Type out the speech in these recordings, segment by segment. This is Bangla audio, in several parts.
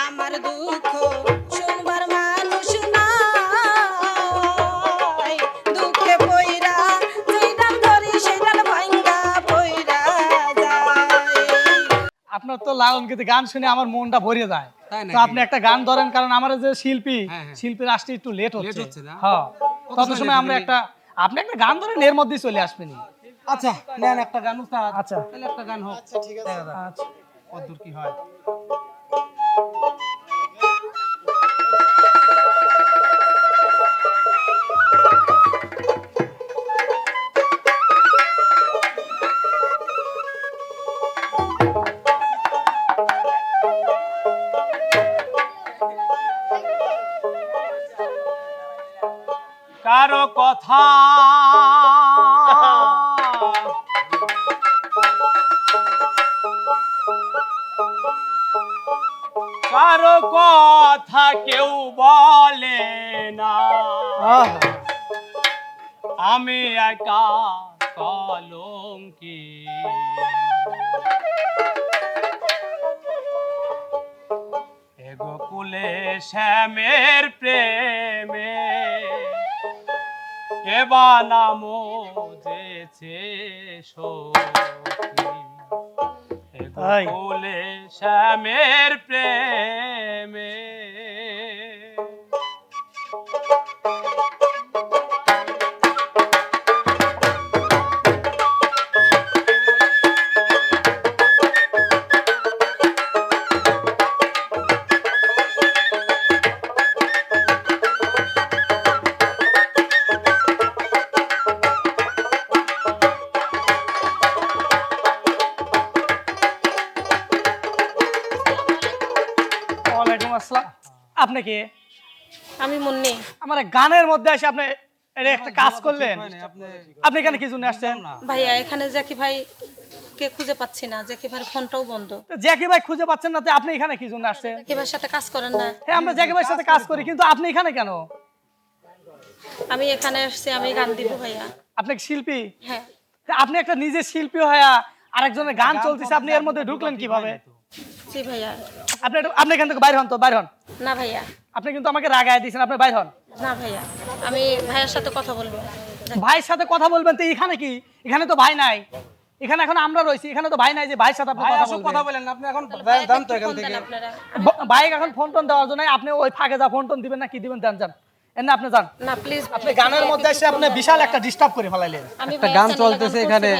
আমার দুঃখ শুনবার মানুষ নাই। দুঃখে পইরা যেইডাল ধরি সেইডাল ভাঙ্গা পইরা আপনার তো লালন কিন্তু গান শুনে আমার মনটা ভরে যায়। তো আপনি একটা গান ধরেন কারণ আমার যে শিল্পী হ্যাঁ, হ্যাঁ। শিল্পীর আসতে একটু লেট হচ্ছে। হচ্ছে হ্যাঁ। তত সময় আমরা একটা আপনি একটা গান ধরেন এর মধ্যেই চলে আসবেন। আচ্ছা নেন একটা গান উস্তাদ। আচ্ছা। তাহলে একটা গান হোক। আচ্ছা ঠিক আছে। আচ্ছা। কি হয়। বলে না আমি একা কলঙ্কি এগো কুলে শ্যামের প্রেমে এবা নামো যেছে সখী এগো কুলে শ্যামের প্রেমে আমার গানের মধ্যে এসে আপনি একটা কাজ করলেন? আপনি আপনি এখানে কি জন্য আসছেন? ভাইয়া এখানে জ্যাকি ভাই কে খুঁজে পাচ্ছি না জ্যাকি ভাইয়ের ফোনটাও বন্ধ। জ্যাকি ভাই খুঁজে পাচ্ছেন না আপনি এখানে কি জন্য আসছেন? জ্যাকি ভাইয়ের সাথে কাজ করেন না। হ্যাঁ আমরা জ্যাকি ভাইয়ের সাথে কাজ করি কিন্তু আপনি এখানে কেন? আমি এখানে আসছি আমি গান দিব ভাইয়া। আপনি শিল্পী? হ্যাঁ। আপনি একটা নিজে শিল্পী হয়ে আরেকজনের গান চলতেছে আপনি এর মধ্যে ঢুকলেন কীভাবে? জি ভাইয়া। আপনি আপনি এখান থেকে বাইর হন তো বাইর হন। না ভাইয়া। আপনি কিন্তু আমাকে রাগায় দিয়েছেন আপনি বাইর হন। না ভাইয়া আমি ভাইয়ের সাথে কথা বলব। ভাইয়ের সাথে কথা বলবেন তো এখানে কি? এখানে তো ভাই নাই। এখানে এখন আমরা রয়েছি এখানে তো ভাই নাই যে ভাইয়ের সাথে আপনি ভাই কথা কথা বলেন আপনি এখন ভাইয়াকে তো এখান থেকে। ভাই এখন ফোন টোন দেওয়ার জন্য আপনি ওই ফাঁকে যা ফোন টোন দিবেন না কি দিবেন দেন যান। এমনি আপনি যান। না প্লিজ আপনি গানের মধ্যে এসে আপনি বিশাল একটা ডিস্টার্ব করে ফেলাইলেন। একটা গান চলতেছে এখানে।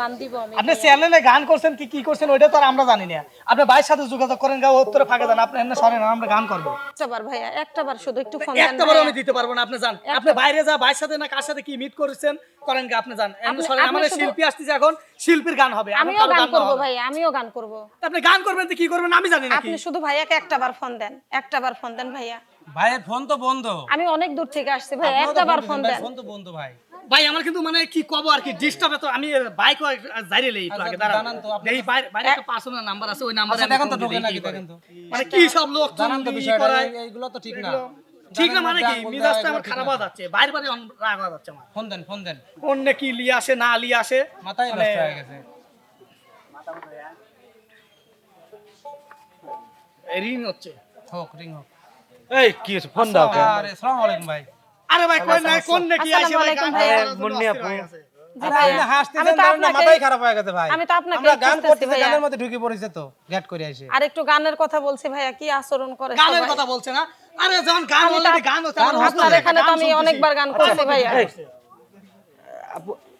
গান দিব আমি। আপনি চ্যানেলে গান করছেন কি কি করছেন ওইটা তো আর আমরা জানি না। আপনি ভাইয়ের সাথে যোগাযোগ করেন গা উত্তরে ফাঁকে দেন আপনি এমনি সরেন আমরা গান করব। একটা বার ভাইয়া একটা বার শুধু একটু ফোন দেন আমি দিতে পারব না আপনি যান। আপনি বাইরে যা ভাইয়ের সাথে না কার সাথে কি মিট করেছেন করেন গা আপনি যান। এমনি সরেন আমাদের শিল্পী আসতেছে এখন শিল্পীর গান হবে আমিও গান করব। ভাইয়া আমিও গান করব। আপনি গান করবেন তো কি করবেন আমি জানি না আপনি শুধু ভাইয়াকে একটা বার ফোন দেন একটা বার ফোন দেন ভাইয়া। ভাইয়ের ফোন তো বন্ধ। আমি অনেক দূর থেকে আসছি ভাইয়া একটা বার ফোন দেন। ফোন তো বন্ধ ভাই। ভাই আমার কিন্তু মানে কি কব আর কি ডিস্টার্ব তো আমি বাইক লই একটু আগে দাঁড়ান। তো আপনি। এই বাইরে বাইরে একটা পার্সোনাল নাম্বার আছে ওই নাম্বারে আচ্ছা দেখেন তো ঢোকে নাকি দেখেন তো। মানে কি সব লোক জানান তো বিষয়টা এই- এইগুলো তো ঠিক না। ঠিক না মানে কি মিজাজটা আমার খারাপ হয়ে যাচ্ছে বাইরে বাইরে রাগ হয়ে যাচ্ছে আমার। ফোন দেন ফোন দেন। অন্য কি লিয়ে আসে না লিয়ে আসে মাথায় মানে- নষ্ট হয়ে গেছে। রিং হচ্ছে। হোক রিং হোক। এই কি হচ্ছে ফোন দাও আরে আসসালামু আলাইকুম। ভাই। আরে ভাই কোন না কোন নাকি আসসালামু ভাই? মুন্নি আপু। গেছে। জি আরে ভাইয়া। আপনি হাসতেছেন আমি তো ধরেন না, আপনাকে- মাথাই খারাপ গেছে ভাই। আমি তো আপনাকে আমরা গান খুঁজতেছি করতেছি ভাইয়া। গানের মধ্যে ঢুকে পড়েছে তো গ্যাট করে আসে আর একটু গানের কথা বলছি ভাইয়া কি আচরণ করে গানের কথা বলছে না। আরে যখন গান আমি তো অলরেডি আপ- গান হচ্ছে গান আমার হচ্ছে, হচ্ছে আপনার এখানে তো আমি অনেকবার গান করছি ভাইয়া।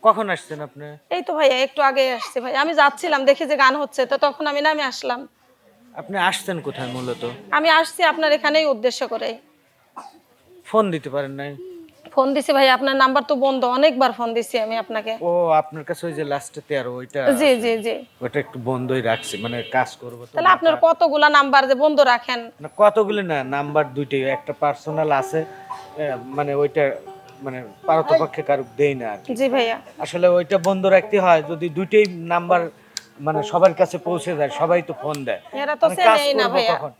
কখন আসছেন আপনি? এই তো ভাইয়া একটু আগে আসছি ভাই আমি যাচ্ছিলাম দেখি যে গান হচ্ছে তো তখন আমি নামে আসলাম। আপনি আসছেন কোথায় মূলত? আমি আসছি আপনার এখানেই উদ্দেশ্য করে। ফোন দিতে পারেন নাই? ফোন দিছি ভাই আপনার নাম্বার তো বন্ধ অনেকবার ফোন দিছি আমি আপনাকে। ও আপনার কাছে ওই যে লাস্টে তেরো ওইটা জি জি জি। ওটা একটু বন্ধই রাখছি মানে কাজ করব তো তাহলে আপনার কতগুলা নাম্বার যে বন্ধ রাখেন? না, কতগুলো না নাম্বার দুইটাই একটা পার্সোনাল আছে মানে ওইটা মানে পারতপক্ষে কারুক দেই না আর জি ভাইয়া। আসলে ওইটা বন্ধ রাখতে হয় যদি দুইটাই নাম্বার মানে সবার কাছে পৌঁছে যায় সবাই তো ফোন দেয়। এরা তো চেনেই না করব ভাইয়া। কখন?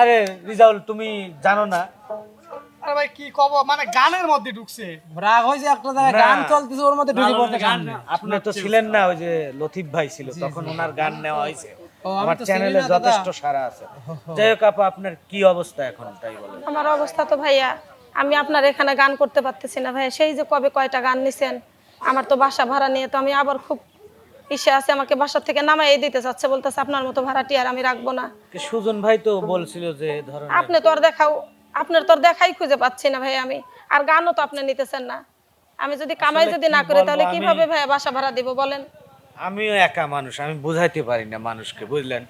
আরে রিজাউল তুমি জানো না? আরে ভাই কি কব মানে গানের মধ্যে ঢুকছে। রাগ একটা জায়গায় গান চলতেছে ওর মধ্যে ঢুকে পড়তে গান আপনি তো ছিলেন না ওই যে লতিফ ভাই ছিল তখন ওনার গান নেওয়া হয়েছে। আমার চ্যানেলে যথেষ্ট সারা আছে। যাই হোক আপা আপনার কি অবস্থা এখন তাই বলেন। আমার অবস্থা তো ভাইয়া আমি আপনার এখানে গান করতে পারতেছি না ভাইয়া। সেই যে কবে কয়টা গান নিছেন আমার তো বাসা ভাড়া নিয়ে তো আমি আবার খুব ইসে আছে আমাকে বাসার থেকে নামাই দিতে চাচ্ছে বলতেছে আপনার মতো ভাড়াটি আর আমি রাখব না। কি সুজন ভাই তো বলছিল যে ধরেন আপনি তো আর দেখাও আপনার তো আর দেখাই খুঁজে পাচ্ছি না ভাই আমি। আর গানও তো আপনি নিতেছেন না। আমি যদি কামাই যদি না করি তাহলে? কীভাবে ভাইয়া বাসা ভাড়া দিব বলেন? আমিও একা মানুষ আমি বুঝাইতে পারি না মানুষকে বুঝলেন?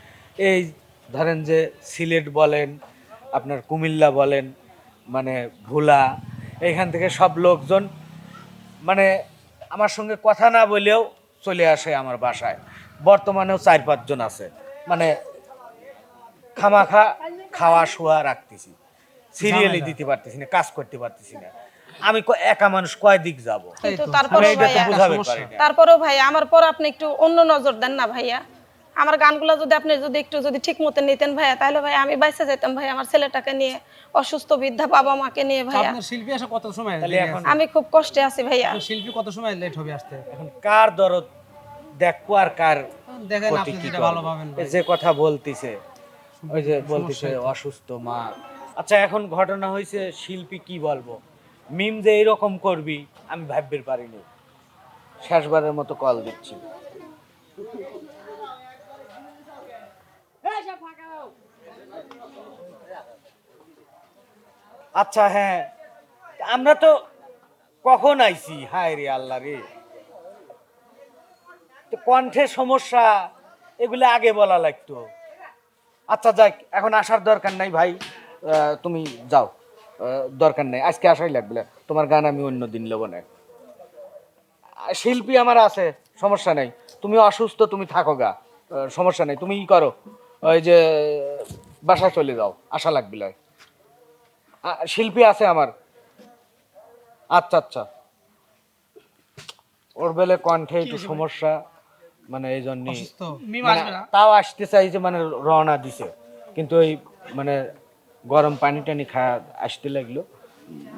এই ধরেন যে সিলেট বলেন আপনার কুমিল্লা বলেন মানে ভোলা এইখান থেকে সব লোকজন মানে আমার সঙ্গে কথা না বলেও চলে আসে আমার বাসায়। বর্তমানেও চার পাঁচজন আছে। মানে খামাখা খাওয়া শোয়া রাখতেছি। সিরিয়ালি দিতে পারতেছি না কাজ করতে পারতেছি না। আমি একা মানুষ কয় যাব? তারপরে তারপরেও ভাই আমার পর আপনি একটু অন্য নজর দেন না ভাইয়া। আমার গানগুলো যদি আপনি যদি একটু যদি ঠিক মতো নিতেন ভাইয়া তাহলে ভাই আমি বাইসে যেতাম ভাই আমার ছেলেটাকে নিয়ে অসুস্থ বৃদ্ধা বাবা মাকে নিয়ে ভাইয়া। আপনার শিল্পী আসা কত সময় তাহলে এখন আমি খুব কষ্টে আছি ভাইয়া। আপনার শিল্পী কত সময় লেট হবে আসতে? এখন কার দরদ দেখব আর কার দেখেন প্রতি আপনি কি যেটা? ভালো পাবেন এই যে কথা বলতিছে ওই যে বলতিছে অসুস্থ মা। আচ্ছা এখন ঘটনা হয়েছে শিল্পী কি বলব? মিম যে এরকম করবি আমি ভাবতে পারিনি। শেষবারের মতো কল দিচ্ছি। আচ্ছা হ্যাঁ। আমরা তো কখন আইছি? হায় রে আল্লাহ রে। তো কণ্ঠের সমস্যা, এগুলো আগে বলা লাগতো। আচ্ছা যাক, এখন আসার দরকার নাই ভাই। তুমি যাও। দরকার নাই। আজকে আসাই লাগবে। তোমার গান আমি অন্য দিন নেব না। শিল্পী আমার আছে, সমস্যা নেই। তুমি অসুস্থ, তুমি থাকো গা। সমস্যা নেই। তুমি ই করো। ওই যে, বাসায় চলে যাও। আশা লাগবে না। শিল্পী আছে আমার। আচ্ছা আচ্ছা। ওর বেলে কণ্ঠে একটু সমস্যা মানে এই জন্য মানে তাও আসতে চাইছে মানে রওনা দিছে। কিন্তু ওই মানে গরম পানি টানি খাওয়া আসতে লাগল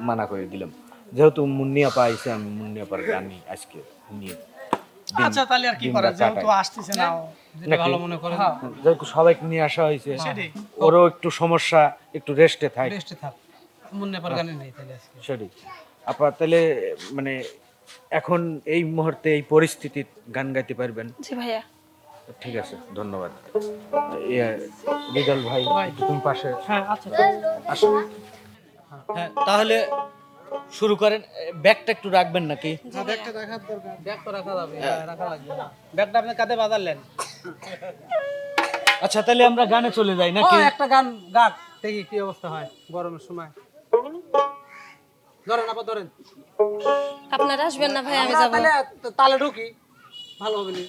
মানা করে দিলাম। যেহেতু মুন্নিয়া পাইছে আমি মুন্নিয়া পার গানি আজকে নিয়ে আচ্ছা তাহলে আর কি করা যেহেতু। আসতেছে না যেটা ভালো মনে করেন। যেহেতু সবাইকে নিয়ে আসা হয়েছে ওরও একটু সমস্যা একটু রেস্টে থাকে। রেস্টে থাক। মনে পর নেই তাহলে আজকে। সেটাই আপনার তাহলে মানে এখন এই মুহূর্তে এই পরিস্থিতির গান গাইতে পারবেন? জি ভাইয়া। ঠিক আছে ধন্যবাদ। ইয়ে, রিজাল ভাই তুমি পাশে হ্যাঁ আচ্ছা আসো হ্যাঁ তাহলে শুরু করেন। ব্যাগটা একটু রাখবেন নাকি? ব্যাগ তো রাখা যাবে হ্যাঁ, রাখা লাগবে। ব্যাগটা আপনি কাঁধে বাঁধালেন। আচ্ছা তাহলে আমরা গানে চলে যাই নাকি? একটা গান গাক দেখি কি অবস্থা হয় গরমের সময়। ধরেন আবার ধরেন। আপনারা আসবেন না ভাই আমি যাব। তাহলে তালে ঢুকি। ভালো হবে নি।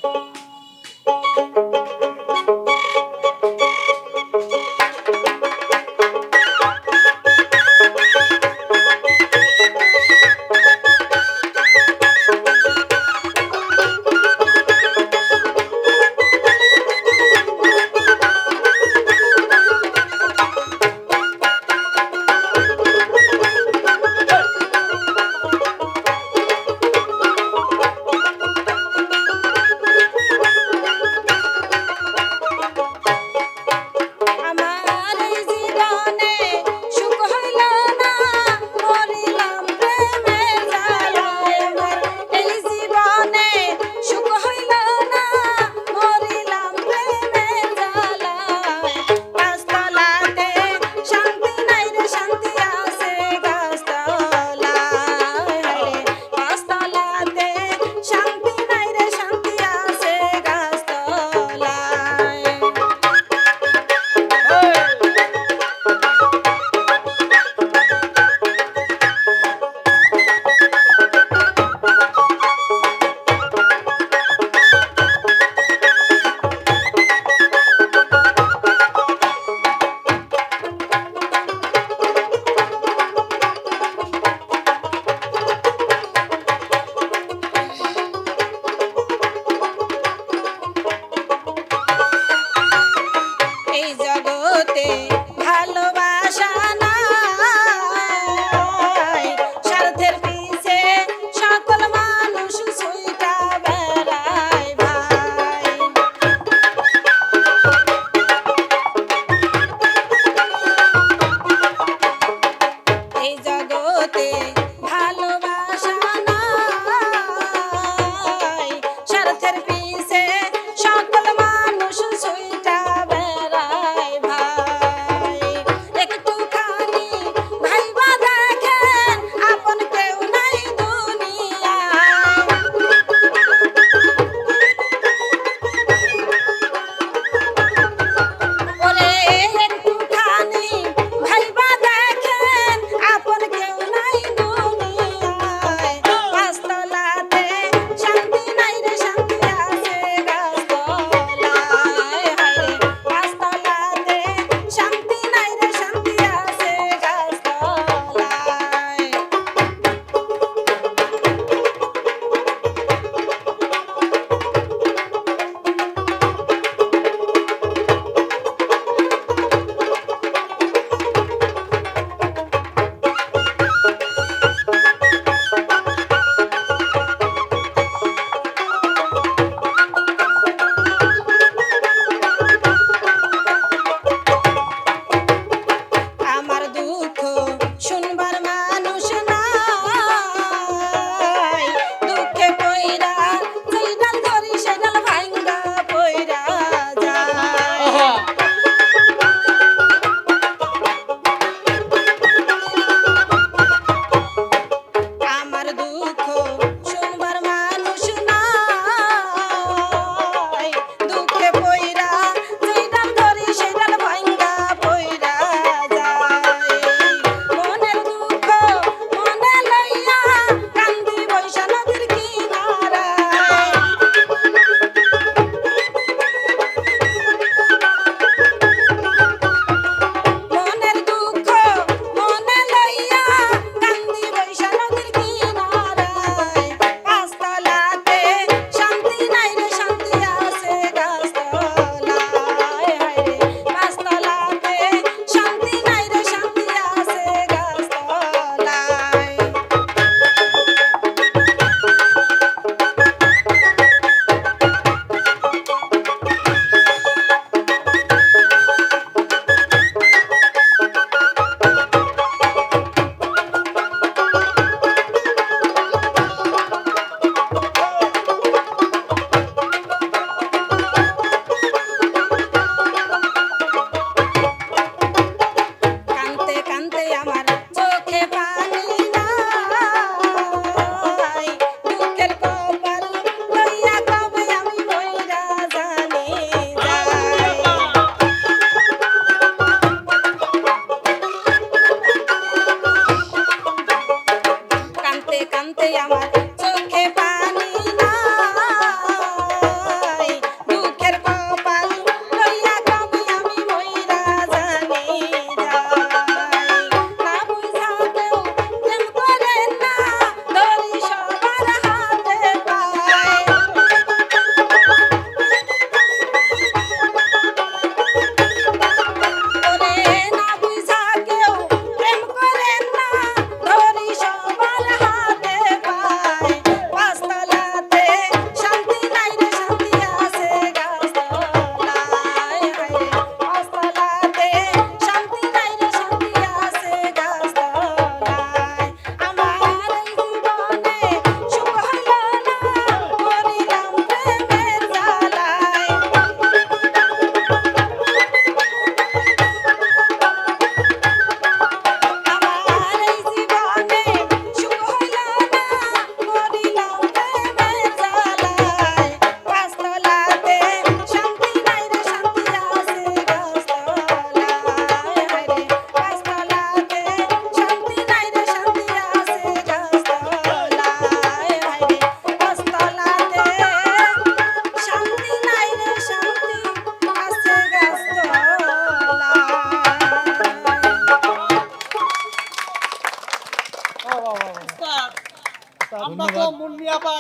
আমরা তো মুন্নি আপা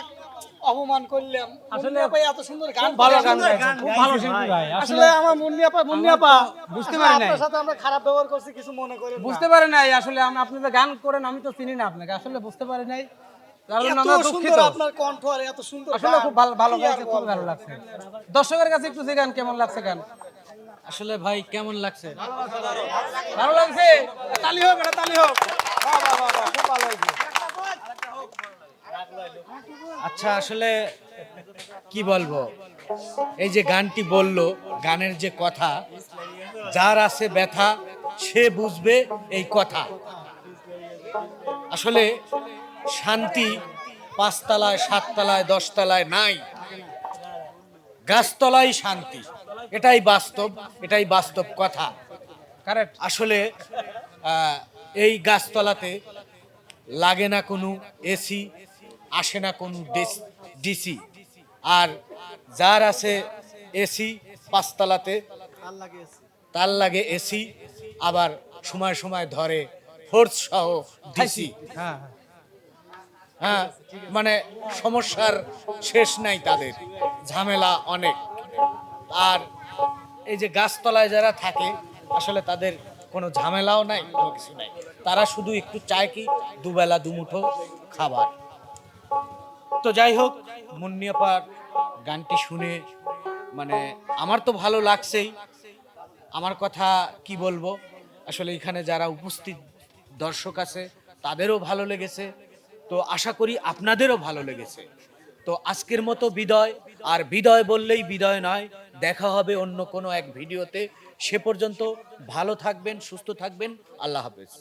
অপমান করলাম। আসলে আপা এত সুন্দর গান ভালো গান খুব ভালো শিল্পী ভাই। আসলে আমার মুন্নি আপা মুন্নি আপা বুঝতে পারি নাই। আপনার সাথে আমরা খারাপ ব্যবহার করছি কিছু মনে করেন বুঝতে পারি নাই আসলে আপনি যে গান করেন আমি তো চিনি না আপনাকে আসলে বুঝতে পারি নাই। তার জন্য এত আমরা দুঃখিত সুন্দর আপনার কণ্ঠ আর এত সুন্দর আসলে গান। খুব ভালো ভালো কি আর লাগছে খুব বলব? ভালো লাগছে। দর্শকের কাছে একটু যে গান কেমন লাগছে গান? আসলে ভাই কেমন লাগছে? ভালো লাগছে? তালি হোক তালি হোক। বাহ, বাহ, বাহ, বাহ, খুব ভালো হয়েছে। আচ্ছা আসলে কি বলব? এই যে গানটি বলল গানের যে কথা যার আছে ব্যথা সে বুঝবে এই কথা। আসলে শান্তি পাঁচতলায় সাততলায় দশতলায় নাই। গাছতলায় শান্তি। এটাই বাস্তব এটাই বাস্তব কথা। কারেক্ট আসলে এই গাছতলাতে লাগে না কোনো এসি আসে না কোনো ডিসি আর যার আছে এসি পাঁচতলাতে তার লাগে এসি আবার সময় সময় ধরে ফোর্স সহ ডিসি হ্যাঁ হ্যাঁ। হ্যাঁ মানে সমস্যার শেষ নাই তাদের ঝামেলা অনেক। আর এই যে গাছতলায় যারা থাকে আসলে তাদের কোনো ঝামেলাও নাই কোনো কিছু নাই। তারা শুধু একটু চায় কি দুবেলা দুমুঠো খাবার। তো যাই হোক মুন্নিয়াপার গানটি শুনে মানে আমার তো ভালো লাগছেই। আমার কথা কি বলব? আসলে এখানে যারা উপস্থিত দর্শক আছে, তাদেরও ভালো লেগেছে। তো আশা করি আপনাদেরও ভালো লেগেছে। তো আজকের মতো বিদয়, আর বিদয় বললেই বিদয় নয়, দেখা হবে অন্য কোনো এক ভিডিওতে। সে পর্যন্ত ভালো থাকবেন, সুস্থ থাকবেন, আল্লাহ হাফেজ।